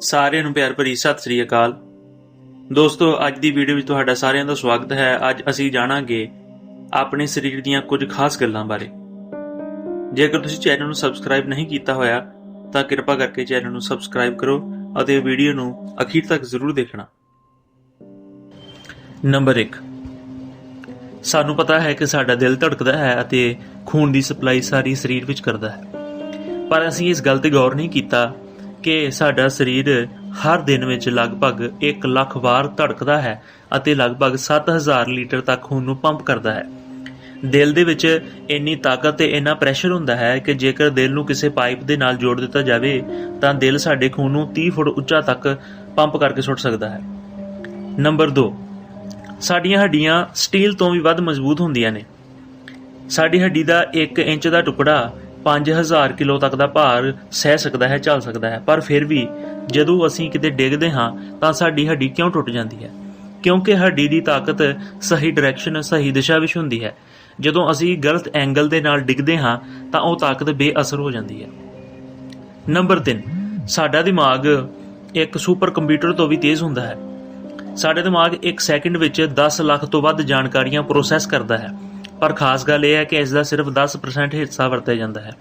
ਸਾਰਿਆਂ ਨੂੰ ਪਿਆਰ ਭਰੀ ਸਤਿ ਸ੍ਰੀ ਅਕਾਲ। ਦੋਸਤੋ, ਅੱਜ ਦੀ ਵੀਡੀਓ ਵਿੱਚ ਤੁਹਾਡਾ ਸਾਰਿਆਂ ਦਾ ਸਵਾਗਤ ਹੈ। ਅੱਜ ਅਸੀਂ ਜਾਣਾਂਗੇ ਆਪਣੇ ਸਰੀਰ ਦੀਆਂ ਕੁਝ ਖਾਸ ਗੱਲਾਂ ਬਾਰੇ। ਜੇਕਰ ਤੁਸੀਂ ਚੈਨਲ ਨੂੰ ਸਬਸਕ੍ਰਾਈਬ ਨਹੀਂ ਕੀਤਾ ਹੋਇਆ, ਤਾਂ ਕਿਰਪਾ ਕਰਕੇ ਚੈਨਲ ਨੂੰ ਸਬਸਕ੍ਰਾਈਬ ਕਰੋ ਅਤੇ ਵੀਡੀਓ ਨੂੰ ਅਖੀਰ ਤੱਕ ਜ਼ਰੂਰ ਦੇਖਣਾ। ਨੰਬਰ 1 ਸਾਨੂੰ ਪਤਾ ਹੈ ਕਿ ਸਾਡਾ ਦਿਲ ਧੜਕਦਾ ਹੈ ਅਤੇ ਖੂਨ ਦੀ ਸਪਲਾਈ ਸਾਰੀ ਸਰੀਰ ਵਿੱਚ ਕਰਦਾ ਹੈ। ਪਰ ਅਸੀਂ ਇਸ ਗੱਲ ਤੇ ਗੌਰ ਨਹੀਂ ਕੀਤਾ ਕਿ ਸਾਡਾ ਸਰੀਰ ਹਰ ਦਿਨ ਵਿੱਚ ਲਗਭਗ 1 ਲੱਖ ਵਾਰ ਧੜਕਦਾ ਹੈ ਅਤੇ ਲਗਭਗ 7000 ਲੀਟਰ ਤੱਕ ਖੂਨ ਨੂੰ ਪੰਪ ਕਰਦਾ ਹੈ। ਦਿਲ ਦੇ ਵਿੱਚ ਇੰਨੀ ਤਾਕਤ ਤੇ ਇੰਨਾ ਪ੍ਰੈਸ਼ਰ ਹੁੰਦਾ ਹੈ ਕਿ ਜੇਕਰ ਦਿਲ ਨੂੰ ਕਿਸੇ ਪਾਈਪ ਦੇ ਨਾਲ ਜੋੜ ਦਿੱਤਾ ਜਾਵੇ, ਤਾਂ ਦਿਲ ਸਾਡੇ ਖੂਨ ਨੂੰ 30 ਫੁੱਟ ਉੱਚਾ ਤੱਕ ਪੰਪ ਕਰਕੇ ਸੁੱਟ ਸਕਦਾ ਹੈ। ਨੰਬਰ 2 ਸਾਡੀਆਂ ਹੱਡੀਆਂ ਸਟੀਲ ਤੋਂ ਵੀ ਵੱਧ ਮਜ਼ਬੂਤ ਹੁੰਦੀਆਂ ਨੇ। ਸਾਡੀ ਹੱਡੀ ਦਾ 1 ਇੰਚ ਦਾ ਟੁਕੜਾ 5000 ਕਿਲੋ ਤੱਕ ਦਾ ਭਾਰ ਸਹਿ ਸਕਦਾ ਹੈ, ਚੱਲ ਸਕਦਾ ਹੈ। ਪਰ ਫਿਰ ਵੀ ਜਦੋਂ ਅਸੀਂ ਕਿਤੇ ਡਿੱਗਦੇ ਹਾਂ, ਤਾਂ ਸਾਡੀ ਹੱਡੀ ਕਿਉਂ ਟੁੱਟ ਜਾਂਦੀ ਹੈ? ਕਿਉਂਕਿ ਹੱਡੀ ਦੀ ਤਾਕਤ ਸਹੀ ਡਾਇਰੈਕਸ਼ਨ ਸਹੀ ਦਿਸ਼ਾ ਵਿੱਚ ਹੁੰਦੀ ਹੈ। ਜਦੋਂ ਅਸੀਂ ਗਲਤ ਐਂਗਲ ਦੇ ਨਾਲ ਡਿੱਗਦੇ ਹਾਂ, ਤਾਂ ਉਹ ਤਾਕਤ ਬੇਅਸਰ ਹੋ ਜਾਂਦੀ ਹੈ। ਨੰਬਰ 3 ਸਾਡਾ ਦਿਮਾਗ ਇੱਕ ਸੁਪਰ ਕੰਪਿਊਟਰ ਤੋਂ ਵੀ ਤੇਜ਼ ਹੁੰਦਾ ਹੈ। ਸਾਡੇ ਦਿਮਾਗ 1 ਸੈਕਿੰਡ ਵਿੱਚ 10 ਲੱਖ ਤੋਂ ਵੱਧ ਜਾਣਕਾਰੀਆਂ ਪ੍ਰੋਸੈਸ ਕਰਦਾ ਹੈ। ਪਰ ਖਾਸ ਗੱਲ ਇਹ ਹੈ ਕਿ ਇਸ ਦਾ ਸਿਰਫ 10% ਹਿੱਸਾ ਵਰਤਿਆ ਜਾਂਦਾ ਹੈ।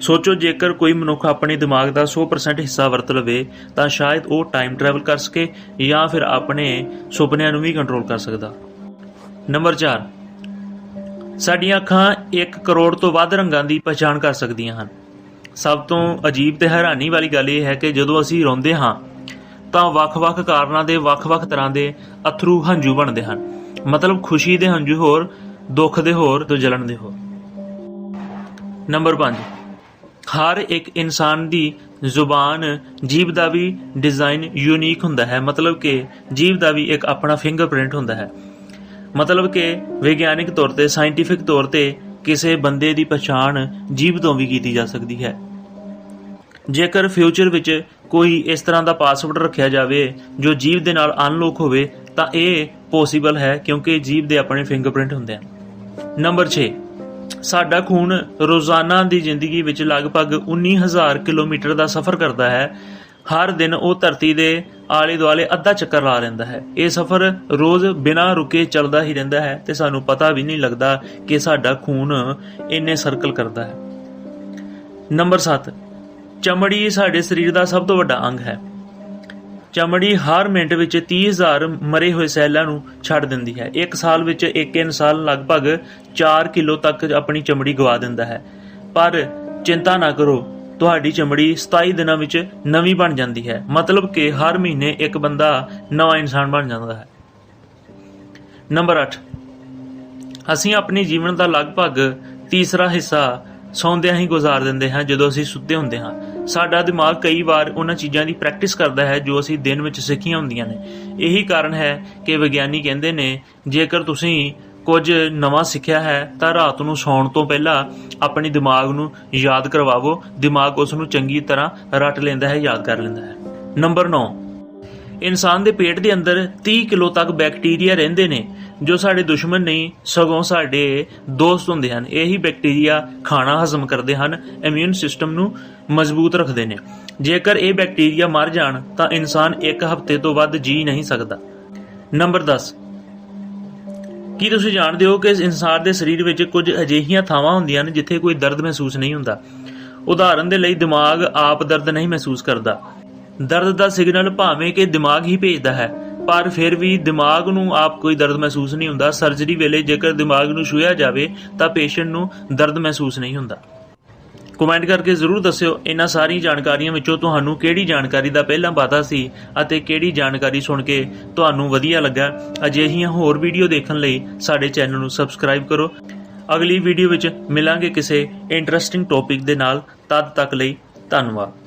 ਸੋਚੋ, ਜੇਕਰ ਕੋਈ ਮਨੁੱਖ ਆਪਣੇ ਦਿਮਾਗ ਦਾ 100% ਹਿੱਸਾ ਵਰਤ ਲਵੇ, ਤਾਂ ਸ਼ਾਇਦ ਉਹ ਟਾਈਮ ਟਰੈਵਲ ਕਰ ਸਕੇ ਜਾਂ ਫਿਰ ਆਪਣੇ ਸੁਪਨਿਆਂ ਨੂੰ ਵੀ ਕੰਟਰੋਲ ਕਰ ਸਕਦਾ। ਨੰਬਰ 4 ਸਾਡੀਆਂ ਅੱਖਾਂ 1 ਕਰੋੜ ਤੋਂ ਵੱਧ ਰੰਗਾਂ ਦੀ ਪਛਾਣ ਕਰ ਸਕਦੀਆਂ ਹਨ। ਸਭ ਤੋਂ ਅਜੀਬ ਤੇ ਹੈਰਾਨੀ ਵਾਲੀ ਗੱਲ ਇਹ ਹੈ ਕਿ ਜਦੋਂ ਅਸੀਂ ਰੋਂਦੇ ਹਾਂ, ਤਾਂ ਵੱਖ-ਵੱਖ ਕਾਰਨਾਂ ਦੇ ਵੱਖ-ਵੱਖ ਤਰ੍ਹਾਂ ਦੇ ਅਥਰੂ ਹੰਝੂ ਬਣਦੇ ਹਨ। ਮਤਲਬ ਖੁਸ਼ੀ ਦੇ ਹੰਝੂ ਹੋਰ ਦੁੱਖ ਦੇ ਹੋਰ ਤੇ ਜਲਣ ਦੇ ਹੋਰ। ਨੰਬਰ 5 ਹਰ ਇੱਕ ਇਨਸਾਨ ਦੀ ਜ਼ੁਬਾਨ ਜੀਭ ਦਾ ਵੀ ਡਿਜ਼ਾਈਨ ਯੂਨੀਕ ਹੁੰਦਾ ਹੈ। ਮਤਲਬ ਕਿ ਜੀਭ ਦਾ ਵੀ ਇੱਕ ਆਪਣਾ ਫਿੰਗਰਪ੍ਰਿੰਟ ਹੁੰਦਾ ਹੈ। ਮਤਲਬ ਕਿ ਵਿਗਿਆਨਿਕ ਤੌਰ ਤੇ ਸਾਇੰਟੀਫਿਕ ਤੌਰ ਤੇ ਕਿਸੇ ਬੰਦੇ ਦੀ ਪਛਾਣ ਜੀਭ ਤੋਂ ਵੀ ਕੀਤੀ ਜਾ ਸਕਦੀ ਹੈ। ਜੇਕਰ ਫਿਊਚਰ ਵਿੱਚ ਕੋਈ ਇਸ ਤਰ੍ਹਾਂ ਦਾ ਪਾਸਵਰਡ ਰੱਖਿਆ ਜਾਵੇ ਜੋ ਜੀਭ ਦੇ ਨਾਲ ਅਨਲੌਕ ਹੋਵੇ, ਤਾਂ ਇਹ ਪੋਸੀਬਲ ਹੈ ਕਿਉਂਕਿ ਜੀਭ ਦੇ ਆਪਣੇ ਫਿੰਗਰਪ੍ਰਿੰਟ ਹੁੰਦੇ ਹਨ। ਨੰਬਰ 6 ਸਾਡਾ ਖੂਨ ਰੋਜ਼ਾਨਾ ਦੀ ਜ਼ਿੰਦਗੀ ਵਿੱਚ ਲਗਭਗ 19000 ਕਿਲੋਮੀਟਰ ਦਾ ਸਫ਼ਰ ਕਰਦਾ ਹੈ। ਹਰ ਦਿਨ ਉਹ ਧਰਤੀ ਦੇ ਆਲੇ ਦੁਆਲੇ ਅੱਧਾ ਚੱਕਰ ਲਾ ਲੈਂਦਾ ਹੈ। ਇਹ ਸਫ਼ਰ ਰੋਜ਼ ਬਿਨਾਂ ਰੁਕੇ ਚੱਲਦਾ ਹੀ ਰਹਿੰਦਾ ਹੈ ਤੇ ਸਾਨੂੰ ਪਤਾ ਵੀ ਨਹੀਂ ਲੱਗਦਾ ਕਿ ਸਾਡਾ ਖੂਨ ਇੰਨੇ ਸਰਕਲ ਕਰਦਾ ਹੈ। ਨੰਬਰ 7 ਚਮੜੀ ਸਾਡੇ ਸਰੀਰ ਦਾ ਸਭ ਤੋਂ ਵੱਡਾ ਅੰਗ ਹੈ। ਚਮੜੀ ਹਰ ਮਿੰਟ ਵਿੱਚ 30000 ਮਰੇ ਹੋਏ ਸੈੱਲਾਂ ਨੂੰ ਛੱਡ ਦਿੰਦੀ ਹੈ। ਇੱਕ ਸਾਲ ਵਿੱਚ ਇੱਕ ਇਨਸਾਨ ਲਗਭਗ 4 ਕਿਲੋ ਤੱਕ ਆਪਣੀ ਚਮੜੀ ਗਵਾ ਦਿੰਦਾ ਹੈ। ਪਰ ਚਿੰਤਾ ਨਾ ਕਰੋ, ਤੁਹਾਡੀ ਚਮੜੀ 27 ਦਿਨਾਂ ਵਿੱਚ ਨਵੀਂ ਬਣ ਜਾਂਦੀ ਹੈ। ਮਤਲਬ ਕਿ ਹਰ ਮਹੀਨੇ ਇੱਕ ਬੰਦਾ ਨਵਾਂ ਇਨਸਾਨ ਬਣ ਜਾਂਦਾ ਹੈ। ਨੰਬਰ 8 ਅਸੀਂ ਆਪਣੇ ਜੀਵਨ ਦਾ ਲਗਭਗ ਤੀਸਰਾ ਹਿੱਸਾ ਸੌਂਦਿਆਂ ਹੀ ਗੁਜ਼ਾਰ ਦਿੰਦੇ ਹਾਂ ਜਦੋਂ ਅਸੀਂ ਸੁੱਤੇ ਹੁੰਦੇ ਹਾਂ। ਸਾਡਾ ਦਿਮਾਗ ਕਈ ਵਾਰ ਉਹਨਾਂ ਚੀਜ਼ਾਂ ਦੀ ਪ੍ਰੈਕਟਿਸ ਕਰਦਾ ਹੈ ਜੋ ਅਸੀਂ ਦਿਨ ਵਿੱਚ ਸਿੱਖੀਆਂ ਹੁੰਦੀਆਂ ਨੇ। ਇਹੀ ਕਾਰਨ ਹੈ ਕਿ ਵਿਗਿਆਨੀ ਕਹਿੰਦੇ ਨੇ, ਜੇਕਰ ਤੁਸੀਂ ਕੁਝ ਨਵਾਂ ਸਿੱਖਿਆ ਹੈ, ਤਾਂ ਰਾਤ ਨੂੰ ਸੌਣ ਤੋਂ ਪਹਿਲਾਂ ਆਪਣੇ ਦਿਮਾਗ ਨੂੰ ਯਾਦ ਕਰਵਾਵੋ। ਦਿਮਾਗ ਉਸ ਨੂੰ ਚੰਗੀ ਤਰ੍ਹਾਂ ਰੱਟ ਲੈਂਦਾ ਹੈ, ਯਾਦ ਕਰ ਲੈਂਦਾ ਹੈ। ਨੰਬਰ 9 ਇਨਸਾਨ ਦੇ ਪੇਟ ਦੇ ਅੰਦਰ 30 ਕਿਲੋ ਤੱਕ ਬੈਕਟੀਰੀਆ ਰਹਿੰਦੇ ਨੇ। ਜੋ ਸਾਡੇ ਦੁਸ਼ਮਣ ਨਹੀਂ, ਸਗੋਂ ਸਾਡੇ ਦੋਸਤ ਹੁੰਦੇ ਹਨ। ਇਹੀ ਬੈਕਟੀਰੀਆ ਖਾਣਾ ਹਜ਼ਮ ਕਰਦੇ ਹਨ ਇਮਿਊਨ ਸਿਸਟਮ ਨੂੰ ਮਜ਼ਬੂਤ ਰੱਖਦੇ ਨੇ। ਜੇਕਰ ਇਹ ਬੈਕਟੀਰੀਆ ਮਰ ਜਾਣ, ਤਾਂ ਇਨਸਾਨ ਇੱਕ ਹਫ਼ਤੇ ਤੋਂ ਵੱਧ ਜੀ ਨਹੀਂ ਸਕਦਾ। ਨੰਬਰ 10 ਕੀ ਤੁਸੀਂ ਜਾਣਦੇ ਹੋ ਕਿ ਇਨਸਾਨ ਦੇ ਸਰੀਰ ਵਿੱਚ ਕੁਝ ਅਜਿਹੀਆਂ ਥਾਵਾਂ ਹੁੰਦੀਆਂ ਨੇ ਜਿੱਥੇ ਕੋਈ ਦਰਦ ਮਹਿਸੂਸ ਨਹੀਂ ਹੁੰਦਾ? ਉਦਾਹਰਨ ਦੇ ਲਈ, ਦਿਮਾਗ ਆਪ ਦਰਦ ਨਹੀਂ ਮਹਿਸੂਸ ਕਰਦਾ। ਦਰਦ ਦਾ ਸਿਗਨਲ ਭਾਵੇਂ ਕਿ ਦਿਮਾਗ ਹੀ ਭੇਜਦਾ ਹੈ। ਪਰ ਫਿਰ ਵੀ ਦਿਮਾਗ ਨੂੰ ਆਪ ਕੋਈ ਦਰਦ ਮਹਿਸੂਸ ਨਹੀਂ ਹੁੰਦਾ। ਸਰਜਰੀ ਵੇਲੇ ਜੇਕਰ ਦਿਮਾਗ ਨੂੰ ਛੂਹਿਆ ਜਾਵੇ, ਤਾਂ ਪੇਸ਼ੈਂਟ ਨੂੰ ਦਰਦ ਮਹਿਸੂਸ ਨਹੀਂ ਹੁੰਦਾ। ਕਮੈਂਟ ਕਰਕੇ ਜ਼ਰੂਰ ਦੱਸਿਓ ਇਹਨਾਂ ਸਾਰੀ ਜਾਣਕਾਰੀਆਂ ਵਿੱਚੋਂ ਤੁਹਾਨੂੰ ਕਿਹੜੀ ਜਾਣਕਾਰੀ ਦਾ ਪਹਿਲਾਂ ਪਤਾ ਸੀ ਅਤੇ ਕਿਹੜੀ ਜਾਣਕਾਰੀ ਸੁਣ ਕੇ ਤੁਹਾਨੂੰ ਵਧੀਆ ਲੱਗਾ। ਅਜਿਹੀਆਂ ਹੋਰ ਵੀਡੀਓ ਦੇਖਣ ਲਈ ਸਾਡੇ ਚੈਨਲ ਨੂੰ ਸਬਸਕ੍ਰਾਈਬ ਕਰੋ। ਅਗਲੀ ਵੀਡੀਓ ਵਿੱਚ ਮਿਲਾਂਗੇ ਕਿਸੇ ਇੰਟਰਸਟਿੰਗ ਟੌਪਿਕ ਦੇ ਨਾਲ। ਤਦ ਤੱਕ ਲਈ ਧੰਨਵਾਦ।